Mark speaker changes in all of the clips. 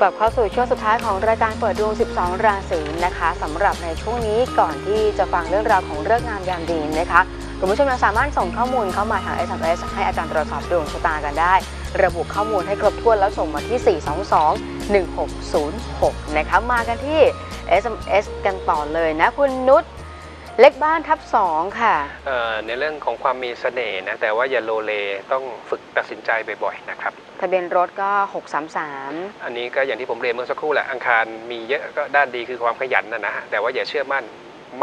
Speaker 1: กลับเข้าสู่ช่วงสุดท้ายของรายการเปิดดวง 12 ราศีนะคะสำหรับในช่วงนี้ก่อนที่จะฟังเรื่องราวของเรื่องงามยามดีนะคะคุณผู้ชมยังสามารถส่งข้อมูลเข้ามาทาง SMS ให้อาจารย์ตรวจสอบดวงชะตากันได้ ระบุข้อมูลให้ครบถ้วนแล้วส่งมาที่ 422 1606 นะคะมากันที่ SMS กันต่อเลยนะคุณนุช เล็กบ้านทับ2ค่ะ
Speaker 2: เอ่อในเรื่องของความมีเสน่ห์นะแต่ว่าอย่าโลเลต้องฝึกตัดสินใจบ่อยๆนะครับ
Speaker 1: ทะเบียนรถก็ 633
Speaker 2: อันนี้ก็อย่างที่ผมเรียนเมื่อสักครู่แหละอังคารมีเยอะก็ด้านดีคือความขยันนะนะฮะแต่ว่าอย่าเชื่อมั่น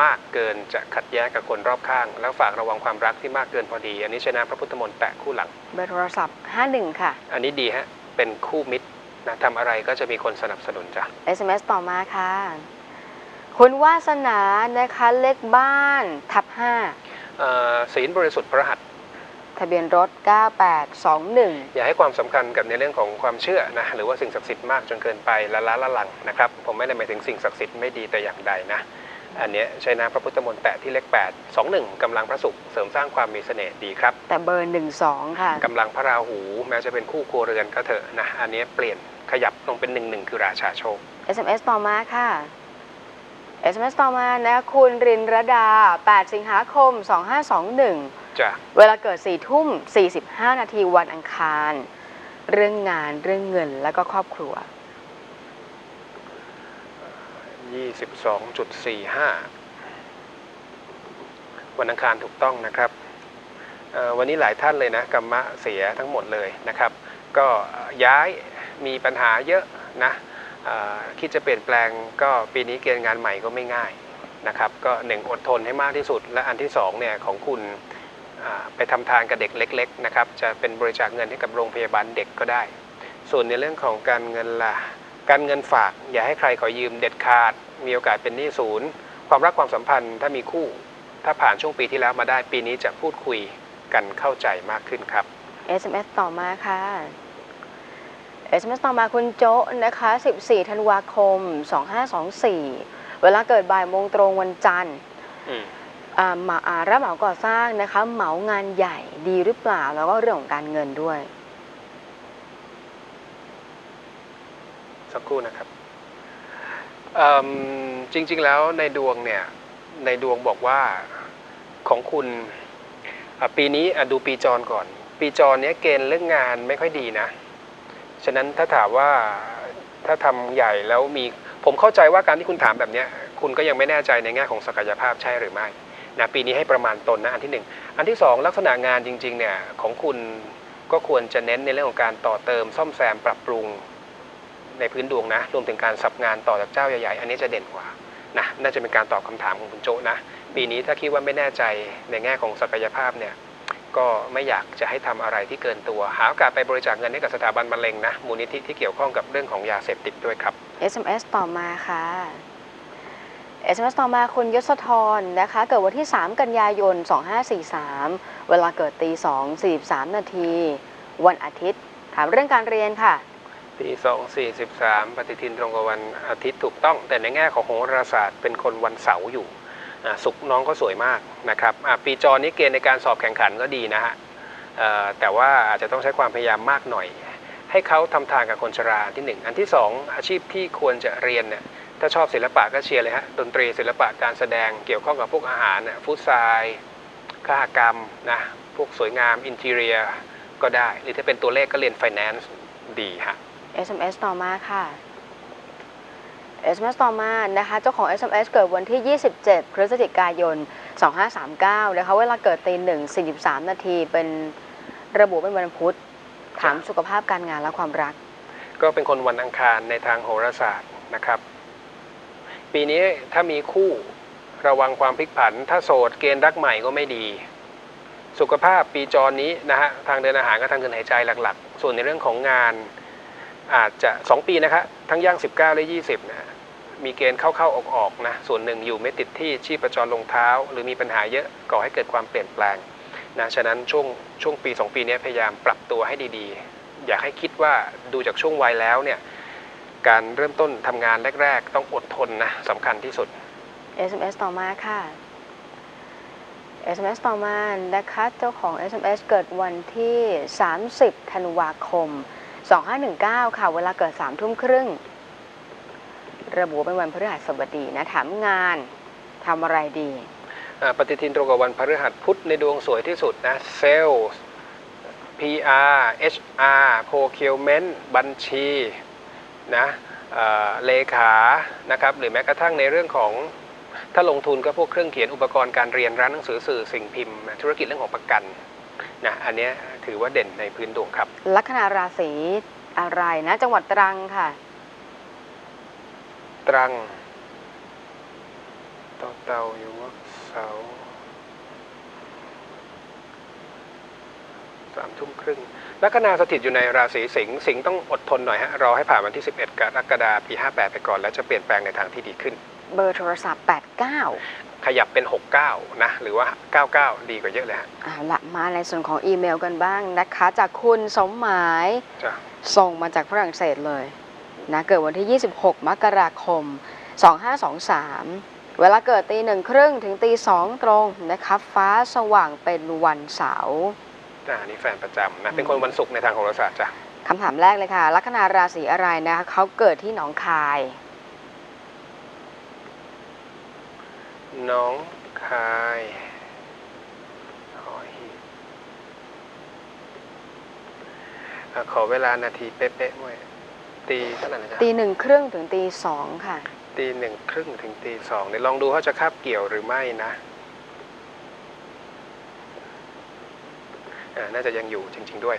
Speaker 2: มากเกินจะขัดแย้งกับคนรอบข้าง แล้วฝากระวังความรักที่มากเกินพอดี อันนี้ชนะพระพุทธมนต์แปะคู่หลัง
Speaker 1: เบอร์โทรศัพท์ 51 ค่ะ
Speaker 2: อันนี้ดีฮะเป็นคู่มิตรนะทำอะไรก็จะมีคนสนับสนุนจ้ะ
Speaker 1: SMS ต่อมาค่ะ คุณวาสนานะคะเลขบ้านทับ
Speaker 2: เอ่อศีลบริสุทธิ์พระหัตถ์
Speaker 1: 5ทะเบียนรถ 9821
Speaker 2: อย่าให้ความสำคัญกับในเรื่องของความเชื่อนะหรือว่าสิ่งศักดิ์สิทธิ์มากจนเกินไปละล้าละลังนะครับผมไม่ได้หมายถึงสิ่งศักดิ์สิทธิ์ไม่ดีแต่อย่างใดนะอันเนี้ยใช้น้ำพระพุทธมนต์แปะที่เลข8 2 1กำลังพระศุกร์เสริมสร้างความมีเสน่ห์ดีครับ
Speaker 1: แต่เบอร์ 12 ค่ะ
Speaker 2: กำลังพระราหู แม้จะเป็นคู่ครัวเรือนก็เถอะนะอันเนี้ยเปลี่ยนขยับลงเป็น 1 1 คือราชาโชค
Speaker 1: SMS ต่อมาค่ะ SMS ต่อมานะคุณรินรดา 8 สิงหาคม 2521
Speaker 2: จะ
Speaker 1: เวลาเกิด 4 ทุ่ม 45 นาทีวันอังคาร เรื่องงานเรื่องเงินแล้วก็ครอบครัว
Speaker 2: 22.45วันอังคารถูกต้องนะครับเอ่อวันนี้หลายท่านเลยนะกรรมะเสียทั้งหมดเลยนะครับ ก็ย้ายมีปัญหาเยอะนะเอ่อ คิดจะเปลี่ยนแปลงก็ปีนี้เกณฑ์งานใหม่ก็ไม่ง่ายนะครับก็หนึ่งอดทนให้มากที่สุด และอันที่สองเนี่ยของคุณไปทำทานกับเด็กเล็กๆนะครับจะเป็นบริจาคเงินให้กับโรงพยาบาลเด็กก็ได้ ส่วนในเรื่องของการเงินล่ะการเงินฝาก อย่าให้ใครขอยืมเด็ดขาด มีโอกาสเป็นหนี้ศูนย์ ความรักความสัมพันธ์ถ้ามีคู่ ถ้าผ่านช่วงปีที่แล้วมาได้ปีนี้จะพูดคุยกันเข้าใจมากขึ้นครับ
Speaker 1: SMS ต่อมาค่ะ SMS ต่อมาคุณโจ๊ะนะคะ 14 ธันวาคม 2524 เวลาเกิดบ่ายโมงตรงวันจันทร์
Speaker 2: อืม
Speaker 1: อ่ามาอารับเหมาก่อสร้างนะคะ เหมางานใหญ่ดีหรือเปล่า แล้วก็เรื่องของการเงินด้วย
Speaker 2: สักครู่นะครับเอิ่มจริง ๆ แล้วในดวงเนี่ย ในดวงบอกว่าของคุณอะปีนี้อะดูปีจรก่อน ปีจรเนี้ยเกณฑ์เรื่องงานไม่ค่อยดีนะ ฉะนั้นถ้าถามว่าถ้าทำใหญ่แล้วมีผมเข้าใจว่าการที่คุณถามแบบนี้คุณก็ยังไม่แน่ใจในแง่ของศักยภาพใช่หรือไม่นะปีนี้ให้ประมาณตนนะอันที่หนึ่งอันที่สองลักษณะงานจริงๆเนี่ยของคุณก็ควรจะเน้นในเรื่องของการต่อเติม ซ่อมแซมปรับปรุงในพื้นดวงนะรวมถึงการสับงานต่อจากเจ้าใหญ่ๆ อันนี้จะเด่นกว่านะน่าจะเป็นการตอบคำถามของคุณโจนะปีนี้ถ้าคิดว่าไม่แน่ใจในแง่ของศักยภาพเนี่ย ก็ไม่อยากจะให้ทำอะไรที่เกินตัว หาโอกาสไปบริจาคเงินให้กับสถาบันมะเร็งนะ มูลนิธิที่เกี่ยวข้องกับเรื่องของยาเสพติดด้วยครับ
Speaker 1: SMS ต่อมาค่ะ SMS ต่อมาคุณยศธรนะคะ เกิดวันที่ 3 กันยายน 2543 เวลาเกิดตี2 43 นาที วันอาทิตย์ ถามเรื่องการเรียนค่ะ
Speaker 2: ปี2 4 3 ปฏิทินตรงกับวันอาทิตย์ถูกต้อง แต่ในแง่ของโหราศาสตร์เป็นคนวันเสาร์อยู่ อ่าศุกน้องก็สวยมากนะครับปีจอนี้เกณฑ์ในการสอบแข่งขันก็ดีนะฮะแต่ว่าอาจจะต้องใช้ความพยายามมากหน่อย ให้เขาทำทางกับคนชราที่หนึ่งอันที่สองอาชีพที่ควรจะเรียนเนี่ยถ้าชอบศิลปะก็เชียร์เลยฮะดนตรีศิลปะการแสดงเกี่ยวข้องกับพวกอาหารน่ะฟุตไซล์คหกรรมนะพวกสวยงามอินทีเรียก็ได้ หรือถ้าเป็นตัวเลขก็เรียนไฟแนนซ์ดีฮะ
Speaker 1: SMS ต่อมาค่ะ SMS ต่อมานะคะเจ้าของ SMS เกิดวันที่ 27 พฤศจิกายน 2539 นะคะเวลาเกิดตีหนึ่ง43 นาทีเป็นระบุเป็นวันพุธ ถามสุขภาพการงานและความรัก
Speaker 2: ก็เป็นคนวันอังคารในทางโหราศาสตร์นะครับ ปีนี้ถ้ามีคู่ระวังความพลิกผัน ถ้าโสดเกณฑ์รักใหม่ก็ไม่ดี สุขภาพปีจรนี้นะฮะทางเดินอาหารกับทางเดินหายใจหลักๆ ส่วนในเรื่องของงานอาจจะ 2 ปีนะครับทั้งย่าง 19 และ 20นะ มีเกณฑ์เข้าๆออกๆนะส่วนหนึ่งอยู่ไม่ติดที่ชีพจรลงเท้า หรือมีปัญหาเยอะก่อให้เกิดความเปลี่ยนแปลงนะฉะนั้นช่วงช่วงปี 2 ปีนี้พยายามปรับตัวให้ดีๆ อยากให้คิดว่าดูจากช่วงวัยแล้วเนี่ยการเริ่มต้นทำงานแรก ๆ ต้องอดทนนะสำคัญที่สุด
Speaker 1: SMS ต่อมาค่ะ SMS ต่อมานะคะเจ้าของ SMS เกิดวันที่ 30 ธันวาคม 2519 ค่ะ เวลาเกิด 3 ทุ่มครึ่ง ระบุว่าเป็นวันพฤหัสบดีนะถามงานทำอะไรดี
Speaker 2: อ่าปฏิทินตรงกับวันพฤหัสพุธในดวงสวยที่สุดนะเซลล์ PR HR procurement บัญชีนะเอ่อเลขานะครับหรือแม้กระทั่งในเรื่องของถ้าลงทุนก็พวกเครื่องเขียนอุปกรณ์การเรียนร้านหนังสือสื่อสิ่งพิมพ์ ธุรกิจเรื่องของประกันนะอันเนี้ยถือว่าเด่นในพื้นดวงครับ
Speaker 1: ลัคนาราศีอะไรนะ จังหวัดตรังค่ะ
Speaker 2: ตรังเต่าเต่าอยู่ว่าเสาสามทุ่มครึ่งลัคนาสถิตอยู่ในราศีสิงห์สิงห์ต้องอดทนหน่อยฮะ รอให้ผ่านวันที่ 11 กรกฎาคมปี 58 ไปก่อน แล้วจะเปลี่ยนแปลงในทางที่ดีขึ้น
Speaker 1: เบอร์โทรศัพท์ 89
Speaker 2: ขยับเป็น 69 นะ หรือว่า 99 ดีกว่าเยอะเลยฮะ
Speaker 1: เอาละมาในส่วนของอีเมลกันบ้างนะคะ จากคุณสมหมาย
Speaker 2: จ้ะ
Speaker 1: ส่งมาจากฝรั่งเศสเลย นะเกิดวันที่ 26 มกราคม 2523 เวลาเกิดตีหนึ่งครึ่งถึงตีสองตรงนะคะฟ้าสว่างเป็นวันเสาร์
Speaker 2: อ่านี่แฟนประจำนะเป็นคนวันศุกร์ในทางโหราศาสตร์จ้ะ
Speaker 1: คำถามแรกเลยค่ะ ลัคนาราศีอะไรนะคะเขาเกิดที่หนองคาย
Speaker 2: น้องคายหอหีบอะขอเวลานาทีเป๊ะๆด้วย ตีเท่าไหร่นะจ๊ะ
Speaker 1: ตีหนึ่งครึ่งถึงตีสองค่ะ
Speaker 2: ตีหนึ่งครึ่งถึงตีสองเดี๋ยวลองดูว่าจะคาบเกี่ยวหรือไม่นะอ่าน่าจะยังอยู่จริง ๆด้วย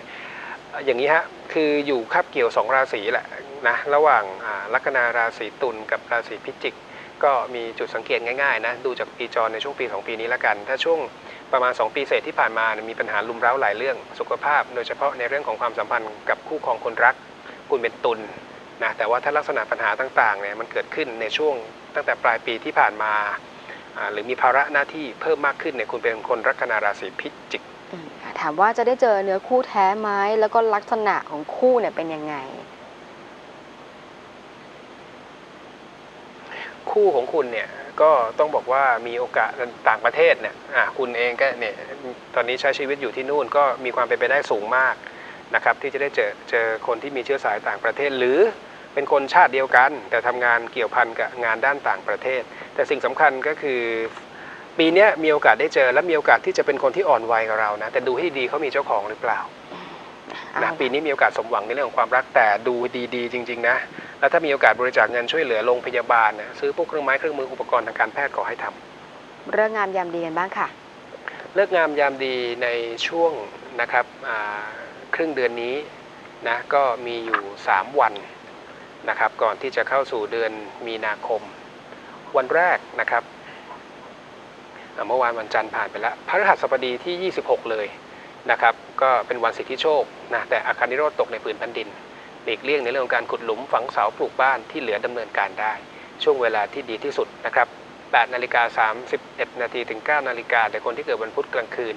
Speaker 2: อะอย่างนี้ฮะคืออยู่คาบเกี่ยวสองราศีแหละนะระหว่างอ่าลัคนาราศีตุลกับราศีพิจิก ก็มีจุดสังเกตง่ายๆนะดูจากปีจรในช่วงปี2ปีนี้ละกัน ถ้าช่วงประมาณ 2 ปีเศษที่ผ่านมาเนี่ยมีปัญหาลุมเร้าหลายเรื่อง สุขภาพ โดยเฉพาะในเรื่องของความสัมพันธ์กับคู่ครองคนรัก คุณเป็นตุลนะแต่ว่าถ้าลักษณะปัญหาต่างๆเนี่ยมันเกิดขึ้นในช่วงตั้งแต่ปลายปีที่ผ่านมาอ่าหรือมีภาระหน้าที่เพิ่มมากขึ้นเนี่ยคุณเป็นคนลัคนาราศีพิจิก
Speaker 1: อืมถามว่าจะได้เจอเนื้อคู่แท้ไหมแล้วก็ลักษณะของคู่เนี่ยเป็นยังไง
Speaker 2: คู่ของคุณเนี่ยก็ต้องบอกว่ามีโอกาสต่างประเทศเนี่ยอะคุณเองก็เนี่ยตอนนี้ใช้ชีวิตอยู่ที่นู่นก็มีความเป็นไปได้สูงมาก นะครับที่จะได้เจอเจอคนที่มีเชื้อสายต่างประเทศ หรือเป็นคนชาติเดียวกัน แต่ทำงานเกี่ยวพันกับงานด้านต่างประเทศ แต่สิ่งสำคัญก็คือ ปีเนี้ยมีโอกาสได้เจอ และมีโอกาสที่จะเป็นคนที่อ่อนวัยกับเรานะแต่ดูให้ดีเขามีเจ้าของหรือเปล่า
Speaker 1: เอา
Speaker 2: นะปีนี้มีโอกาสสมหวังในเรื่องของความรักแต่ดูดีๆ จริง ๆ นะ แล้วถ้ามีโอกาสบริจาคเงินช่วยเหลือโรงพยาบาลเนี่ยซื้อพวกเครื่องไม้เครื่องมืออุปกรณ์ทางการแพทย์ขอให้ทำ
Speaker 1: เรื่องงามยามดีกันบ้างค่ะ
Speaker 2: เลิกงามยามดีในช่วงนะครับอ่า ครึ่งเดือนนี้นะก็มีอยู่ 3 วันนะครับ ก่อนที่จะเข้าสู่เดือนมีนาคม วันแรกนะครับเมื่อวานวันจันทร์ผ่านไปแล้วพฤหัสบดีที่ 26 เลยนะครับ ก็เป็นวันสิทธิโชคนะแต่อาคารนิโรธตกในผืนแผ่นดินหลีกเลี่ยงในเรื่องของการขุดหลุมฝังเสาปลูกบ้านที่เหลือดำเนินการได้ ช่วงเวลาที่ดีที่สุดนะครับ8นาฬิกา31นาทีถึง9นาฬิกาแต่คนที่เกิดวันพุธกลางคืน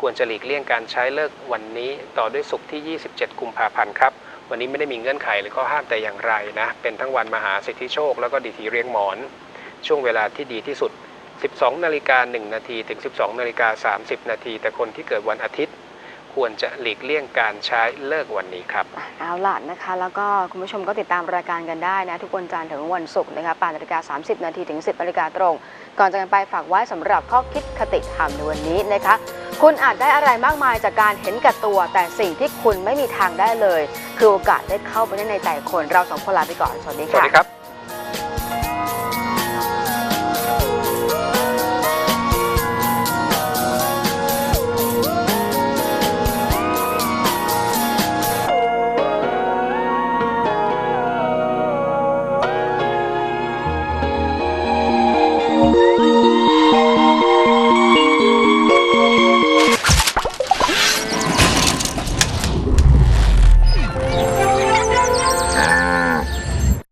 Speaker 2: ควรจะหลีกเลี่ยงการใช้เลิกวันนี้ต่อด้วยศุกร์ที่ 27 กุมภาพันธ์ครับ วันนี้ไม่ได้มีเงื่อนไขหรือข้อห้ามแต่อย่างไรนะ เป็นทั้งวันมหาสิทธิโชค แล้วก็ดีทีเรียงหมอน ช่วงเวลาที่ดีที่สุด 12 นาฬิกา 1 นาทีถึง 12 นาฬิกา 30 นาทีแต่คนที่เกิดวันอาทิตย์ ควรจะหลีกเลี่ยงการใช้เลิกวันนี้ครับ
Speaker 1: เอาล่ะนะคะ แล้วก็คุณผู้ชมก็ติดตามรายการกันได้นะ ทุกวันจันทร์ถึงวันศุกร์นะคะ8นาฬิกา30 นาทีถึง 10นาฬิกาตรง ก่อนจะกันไปฝากไว้สำหรับข้อคิดคติธรรมในวันนี้นะคะ คุณอาจได้อะไรมากมายจากการเห็นแก่ตัว แต่สิ่งที่คุณไม่มีทางได้เลย คือโอกาสได้เข้าไปในใจคนเราสองคนลาไปก่อนสวัสดี
Speaker 2: สวัส
Speaker 1: ค่ะ
Speaker 2: ดีครับ